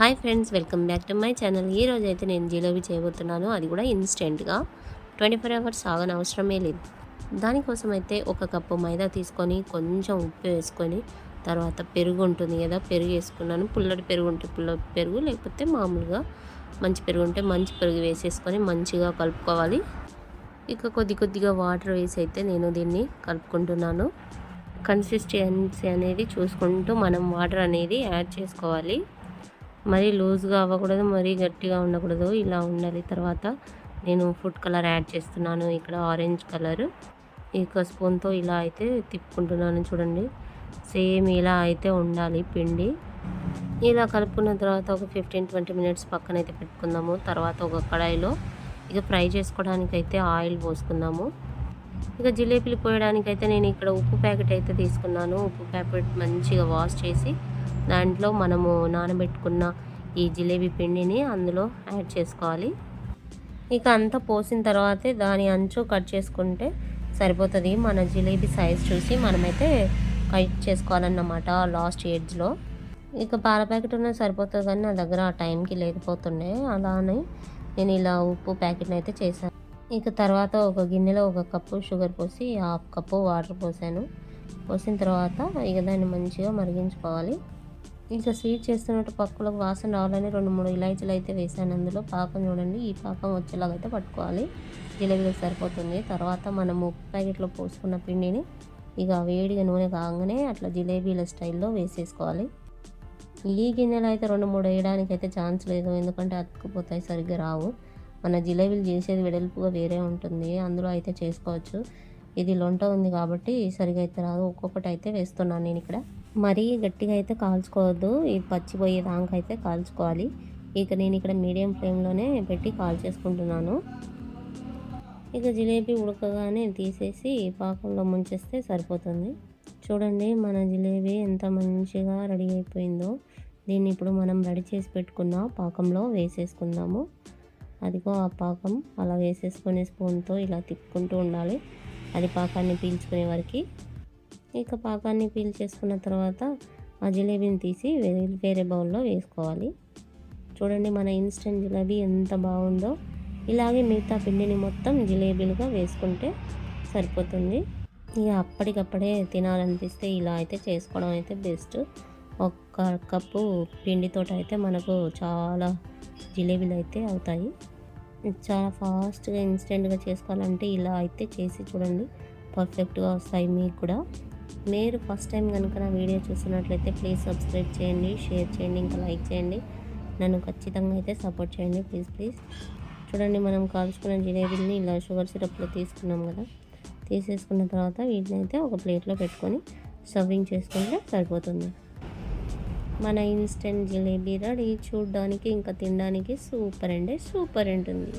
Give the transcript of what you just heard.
Hi friends welcome back to my channel. ఈ రోజు అయితే నేను జిలేబీ చేయబోతున్నాను. అది కూడా ఇన్స్టెంట్గా. ట్వంటీ ఫోర్ అవర్స్ ఆగని అవసరమే లేదు. దానికోసం అయితే ఒక కప్పు మైదా తీసుకొని కొంచెం ఉప్పు వేసుకొని తర్వాత పెరుగు ఉంటుంది కదా పెరుగు వేసుకున్నాను. పుల్లటి పెరుగు ఉంటే పుల్లటి పెరుగు లేకపోతే మామూలుగా మంచి పెరుగు ఉంటే మంచి పెరుగు వేసేసుకొని మంచిగా కలుపుకోవాలి. ఇక కొద్ది కొద్దిగా వాటర్ వేసి అయితే నేను దీన్ని కలుపుకుంటున్నాను. కన్సిస్టెన్సీ అనేది చూసుకుంటూ మనం వాటర్ అనేది యాడ్ చేసుకోవాలి. మరీ లూజ్గా అవ్వకూడదు మరీ గట్టిగా ఉండకూడదు. ఇలా ఉండాలి. తర్వాత నేను ఫుడ్ కలర్ యాడ్ చేస్తున్నాను. ఇక్కడ ఆరెంజ్ కలర్. ఇక స్పూన్తో ఇలా అయితే తిప్పుకుంటున్నాను చూడండి. సేమ్ ఇలా అయితే ఉండాలి పిండి. ఇలా కలుపుకున్న తర్వాత ఒక ఫిఫ్టీన్ ట్వంటీ మినిట్స్ పక్కన అయితే పెట్టుకుందాము. తర్వాత ఒక కడాయిలో ఇక ఫ్రై చేసుకోవడానికి అయితే ఆయిల్ పోసుకుందాము. ఇక జిలేబీలు పోయడానికైతే నేను ఇక్కడ ఉప్పు ప్యాకెట్ అయితే తీసుకున్నాను. ఉప్పు ప్యాకెట్ మంచిగా వాష్ చేసి దాంట్లో మనము నానబెట్టుకున్న ఈ జిలేబీ పిండిని అందులో యాడ్ చేసుకోవాలి. ఇక అంతా పోసిన తర్వాతే దాని అంచు కట్ చేసుకుంటే సరిపోతుంది. మన జిలేబీ సైజ్ చూసి మనమైతే కట్ చేసుకోవాలన్నమాట లాస్ట్ ఎడ్జ్లో ఇక పాల ప్యాకెట్ ఉన్న సరిపోతుంది కానీ నా దగ్గర ఆ టైంకి లేకపోతుండే అలా అని నేను ఇలా ఉప్పు ప్యాకెట్ని అయితే చేశాను. ఇక తర్వాత ఒక గిన్నెలో ఒక కప్పు షుగర్ పోసి హాఫ్ కప్పు వాటర్ పోసాను. పోసిన తర్వాత ఇక దాన్ని మంచిగా మరిగించుకోవాలి. ఇంకా స్వీట్ చేస్తున్నట్టు పక్కలకు వాసన రావాలని రెండు మూడు ఇలాచీలు అయితే వేసాను అందులో పాకం చూడండి ఈ పాకం వచ్చేలాగా అయితే పట్టుకోవాలి. జిలేబీలకు సరిపోతుంది. తర్వాత మనం ఉప్పు ప్యాకెట్లో పోసుకున్న పిండిని ఇక వేడిగా నూనె కాగానే అట్లా జిలేబీల స్టైల్లో వేసేసుకోవాలి. ఈ గిన్నెలు అయితే రెండు మూడు వేయడానికి అయితే ఛాన్స్ లేదు. ఎందుకంటే అతుక్కుపోతాయి సరిగ్గా రావు. మన జిలేబీలు చేసేది వెడల్పుగా వేరే ఉంటుంది. అందులో అయితే చేసుకోవచ్చు. ఇది లొంట ఉంది కాబట్టి సరిగా అయితే రాదు. ఒక్కొక్కటి అయితే వేస్తున్నాను నేను ఇక్కడ. మరీ గట్టిగా అయితే కాల్చుకోవద్దు. ఇది పచ్చిపోయే దాకా అయితే కాల్చుకోవాలి. ఇక నేను ఇక్కడ మీడియం ఫ్లేమ్లోనే పెట్టి కాల్చేసుకుంటున్నాను ఇక జిలేబీ ఉడకగానే తీసేసి పాకంలో ముంచేస్తే సరిపోతుంది. చూడండి మన జిలేబీ ఎంత మంచిగా రెడీ అయిపోయిందో. దీన్ని ఇప్పుడు మనం రెడీ చేసి పెట్టుకున్న పాకంలో వేసేసుకుందాము. అదిగో ఆ పాకం. అలా వేసేసుకునే స్పూన్తో ఇలా తిప్పుకుంటూ ఉండాలి. అది పాకాన్ని పీల్చుకునే వరకు. ఇక పాకాన్ని పీల్ చేసుకున్న తర్వాత ఆ జిలేబీని తీసి వేరే వేరే బౌల్లో వేసుకోవాలి. చూడండి మన ఇన్స్టెంట్ జిలేబీ ఎంత బాగుందో. ఇలాగే మిగతా పిండిని మొత్తం జిలేబీలుగా వేసుకుంటే సరిపోతుంది. ఇక అప్పటికప్పుడే తినాలనిపిస్తే ఇలా అయితే చేసుకోవడం అయితే బెస్ట్. ఒక్క కప్పు పిండితో అయితే మనకు చాలా జిలేబీలు అయితే అవుతాయి. చాలా ఫాస్ట్గా ఇన్స్టెంట్గా చేసుకోవాలంటే ఇలా అయితే చేసి చూడండి. పర్ఫెక్ట్గా వస్తాయి మీకు కూడా. మీరు ఫస్ట్ టైం కనుక నా వీడియో చూస్తున్నట్లయితే ప్లీజ్ సబ్స్క్రైబ్ చేయండి షేర్ చేయండి ఇంకా లైక్ చేయండి. నన్ను ఖచ్చితంగా అయితే సపోర్ట్ చేయండి ప్లీజ్ ప్లీజ్. చూడండి మనం కాల్చుకున్న జిలేబీని ఇలా షుగర్ సిరప్లో తీసుకున్నాం కదా. తీసేసుకున్న తర్వాత వీటిని అయితే ఒక ప్లేట్లో పెట్టుకొని సర్వింగ్ చేసుకుంటే సరిపోతుంది. మన ఇన్స్టెంట్ జిలేబీ రెడీ. చూడడానికి ఇంకా తినడానికి సూపర్ అండి సూపర్ ఉంటుంది.